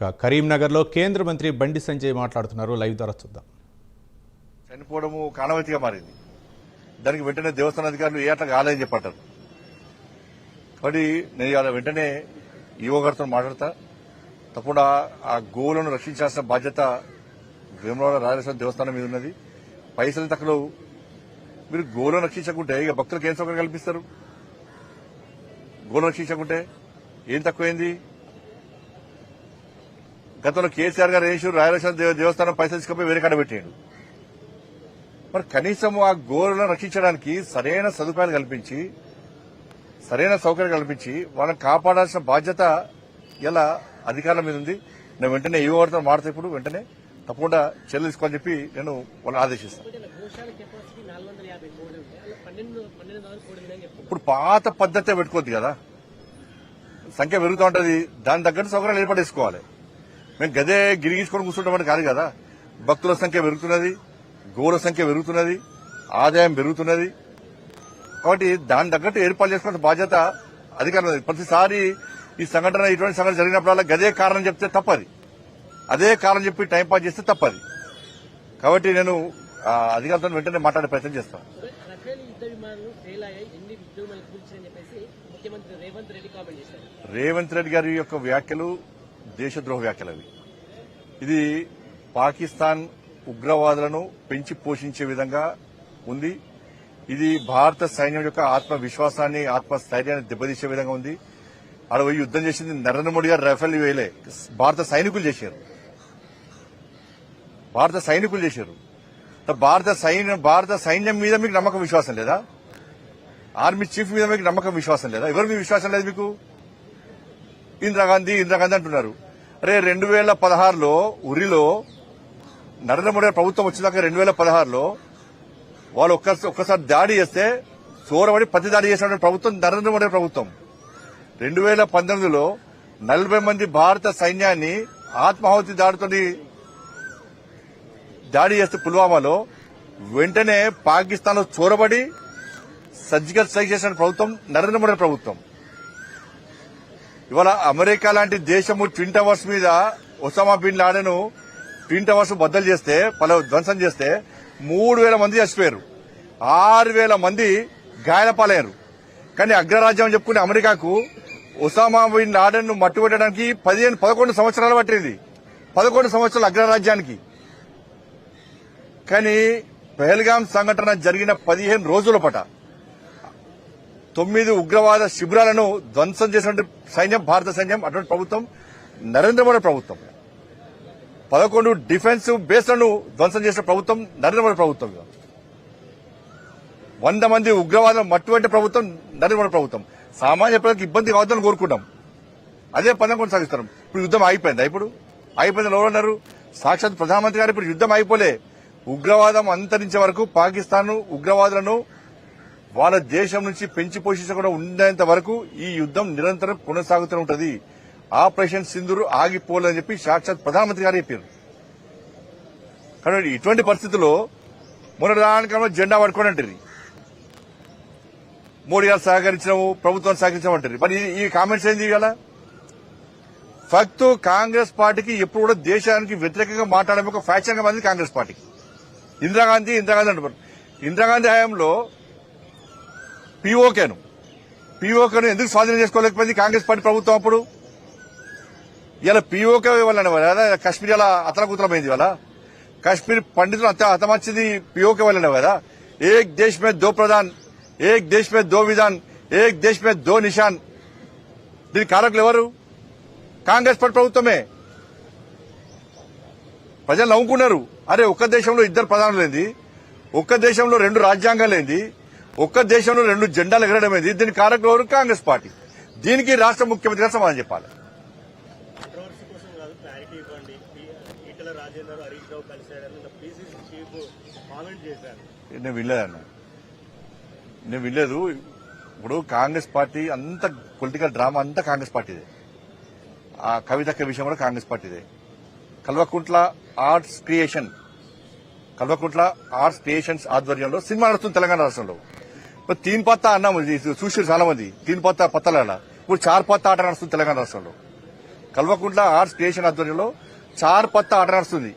ఇక కరీంనగర్లో కేంద్ర మంత్రి బండి సంజయ్ మాట్లాడుతున్నారు. లైవ్ ద్వారా చూద్దాం. చనిపోవడము కానవతిగా మారింది. దానికి వెంటనే దేవస్థాన అధికారులు ఏ అట్లా కాలేదని చెప్పంటారు. కాబట్టి నేను ఇవాళ వెంటనే ఈవో గారితో మాట్లాడతా. తప్పకుండా ఆ గోవులను రక్షించాల్సిన బాధ్యత వేమరాడ రాజేశ్వర దేవస్థానం మీద ఉన్నది. పైసలు తక్కువ. మీరు గోవులను రక్షించకుంటే ఇక భక్తులకు ఏం సౌకర్యం కల్పిస్తారు? గోవులను రక్షించకుంటే ఏం తక్కువైంది? గతంలో కేసీఆర్ గారు వేసి రాయలసీమ దేవ- దేవస్థానం పైసలు తీసుకుపోయి వేరే కాడ పెట్టాడు మరి కనీసం ఆ గోరులను రక్షించడానికి సరైన సదుపాయాలు కల్పించి సరైన సౌకర్యం కల్పించి వాళ్ళని కాపాడాల్సిన బాధ్యత ఇలా అధికారుల మీద ఉంది? నేను వెంటనే ఏ వారితో మాడతా ఇప్పుడు వెంటనే తప్పకుండా చర్యలు తీసుకోవాలని చెప్పి నేను వాళ్ళని ఆదేశిస్తాను. ఇప్పుడు పాత పద్ధతే పెట్టుకోవద్దు కదా. సంఖ్య పెరుగుతూ ఉంటుంది. దాని తగ్గట్టు సౌకర్యాలు ఏర్పడేసుకోవాలి మేము గదే గిరిగించుకొని కూర్చుంటామని కాదు కదా. భక్తుల సంఖ్య పెరుగుతున్నది గోవుల సంఖ్య పెరుగుతున్నది ఆదాయం పెరుగుతున్నది. కాబట్టి దాని తగ్గట్టు ఏర్పాటు చేసుకున్న బాధ్యత అధికారులు ప్రతిసారి ఈ సంఘటన ఇటువంటి సంఘటన జరిగినప్పుడల్లా గదే కారణం చెప్తే తప్పది. అదే కారణం చెప్పి టైం పాస్ చేస్తే తప్పది. కాబట్టి నేను అధికారులతో వెంటనే మాట్లాడే ప్రయత్నం చేస్తాను రేవంత్ రెడ్డి గారి యొక్క వ్యాఖ్యలు దేశద్రోహ వ్యాఖ్యలవి ఇది పాకిస్తాన్ ఉగ్రవాదులను పెంచి పోషించే విధంగా ఉంది. ఇది భారత సైన్యం యొక్క ఆత్మవిశ్వాసాన్ని ఆత్మస్థైర్యాన్ని దెబ్బతీసే విధంగా ఉంది. ఆడ పోయి యుద్దం చేసింది నరేంద్ర మోడీ గారు రఫేల్ వేయలే భారత సైనికులు చేశారు. భారత సైనికులు చేశారు. భారత సైన్యం భారత సైన్యం మీద మీకు నమ్మకం విశ్వాసం లేదా? ఆర్మీ చీఫ్ మీద మీకు నమ్మకం విశ్వాసం లేదా? ఎవరి మీద విశ్వాసం లేదు మీకు? ఇందిరాగాంధీ ఇందిరాగాంధీ అంటున్నారు. అరే రెండు వేల పదహారులో ఉరిలో నరేంద్ర మోడీ ప్రభుత్వం వచ్చినాక రెండు వేల పదహారులో వాళ్ళు ఒక్కసారి దాడి చేస్తే చోరబడి ప్రతి దాడి చేసినటువంటి ప్రభుత్వం నరేంద్ర మోడీ ప్రభుత్వం. రెండు వేల పంతొమ్మిదిలో నలభై మంది భారత సైన్యాన్ని ఆత్మాహుతి దాడితో దాడి చేస్తే పుల్వామాలో వెంటనే పాకిస్తాన్లో చోరబడి సర్జికల్ స్ట్రైక్ చేసిన ప్రభుత్వం నరేంద్ర మోడీ ప్రభుత్వం. ఇవాళ అమెరికా లాంటి దేశము ట్విన్ టవర్స్ మీద Osama bin Laden twin towers బద్దలు చేస్తే పలు ధ్వంసం చేస్తే మూడు వేల మంది చచ్చిపోయారు. ఆరు వేల మంది గాయాలపాలయ్యారు కానీ అగ్రరాజ్యం చెప్పుకునే అమెరికాకు ఒసామా బిన్ లాడెన్ను మట్టుబెట్టడానికి పదిహేను పదకొండు సంవత్సరాలు పట్టింది. పదకొండు సంవత్సరాలు అగ్రరాజ్యానికి. కానీ పెహల్గాం సంఘటన జరిగిన పదిహేను రోజుల పట తొమ్మిది ఉగ్రవాద శిబిరాలను ధ్వంసం చేసినటువంటి సైన్యం భారత సైన్యం అటువంటి ప్రభుత్వం నరేంద్ర మోడీ ప్రభుత్వం. పదకొండు డిఫెన్స్ బేస్లను ధ్వంసం చేసిన ప్రభుత్వం నరేంద్ర మోడీ ప్రభుత్వం. వంద మంది ఉగ్రవాదులు మట్టువంటి ప్రభుత్వం నరేంద్ర మోడీ ప్రభుత్వం. సామాన్య ప్రజలకు ఇబ్బంది కావద్దని కోరుకుంటాం. అదే పదం కొనసాగిస్తున్నాం. ఇప్పుడు యుద్ధం అయిపోయిందా ఇప్పుడు? అయిపోయింది ఎవరు అన్నారు సాక్షాత్ ప్రధానమంత్రి గారు ఇప్పుడు యుద్ధం అయిపోలే ఉగ్రవాదం అంతరించే వరకు పాకిస్తాన్ ఉగ్రవాదులను వాళ్ళ దేశం నుంచి పెంచి పోషించకుండా ఉండేంత వరకు ఈ యుద్దం నిరంతరం కొనసాగుతూనే ఉంటుంది. ఆపరేషన్ సింధూరు ఆగిపోలేదని చెప్పి సాక్షాత్ ప్రధానమంత్రి గారు చెప్పారు. కాబట్టి ఇటువంటి పరిస్థితుల్లో మొన్నటి జెండా పట్టుకొని అంటారు మోడీ గారు సహకరించడము ప్రభుత్వం సహకరించమంటారు మరి ఈ- కామెంట్స్ ఏం కదా ఫక్తు కాంగ్రెస్ పార్టీకి ఎప్పుడు కూడా దేశానికి వ్యతిరేకంగా మాట్లాడడం ఒక ఫ్యాక్షన్గా మంది కాంగ్రెస్ పార్టీకి. ఇందిరాగాంధీ ఇందిరాగాంధీ అంటారు ఇందిరాగాంధీ హయాంలో పీఓకేను పీఓకేను ఎందుకు స్వాధీనం చేసుకోలేకపోయింది కాంగ్రెస్ పార్టీ ప్రభుత్వం అప్పుడు? ఇలా పీఓకే వల్ల కదా కాశ్మీర్ ఇలా అతలకుతలమైంది వాళ్ళ కాశ్మీర్ పండితులు అంత హతమర్చింది పీఓకే వల్లనే కదా. ఏక్ దేశ్ మే దో ప్రధాన్ ఏక్ దేశ్ మే దో విధాన్ ఏక్ దేశ్ మే దో నిషాన్. దీని కారకులు ఎవరు? కాంగ్రెస్ పార్టీ ప్రభుత్వమే. ప్రజలు నవ్వుకున్నారు. అరే ఒక్క దేశంలో ఇద్దరు ప్రధానులేంది ఒక్క దేశంలో రెండు రాజ్యాంగాలు ఏంది ఒక్క దేశంలో రెండు జెండాలు ఎగరడం ఏంది? దీని కారకులు ఎవరు? కాంగ్రెస్ పార్టీ. దీనికి రాష్ట్ర ముఖ్యమంత్రి గారు సమాధానం చెప్పాలి. నేను వినలేదన్న. నేను వినలేదు. ఇప్పుడు కాంగ్రెస్ పార్టీ అంత పొలిటికల్ డ్రామా అంతా కాంగ్రెస్ పార్టీదే. ఆ కవితక్క విషయం కూడా Congress పార్టీదే. Kalvakuntla arts creation Kalvakuntla arts creations ఆధ్వర్యంలో సినిమా నడుస్తుంది తెలంగాణ రాష్ట్రంలో. ఇప్పుడు తీన్ పత్తా అన్నాము చూసారు చాలా మంది. తీన్ పత్తా పత్తలాడ ఇప్పుడు చార్ పత్తా ఆట నడుస్తుంది తెలంగాణ రాష్ట్రంలో. కల్వకుంట్ల ఆర్ట్స్ క్రియేషన్ ఆధ్వర్యంలో చార్ పత్త ఆట నడుస్తుంది.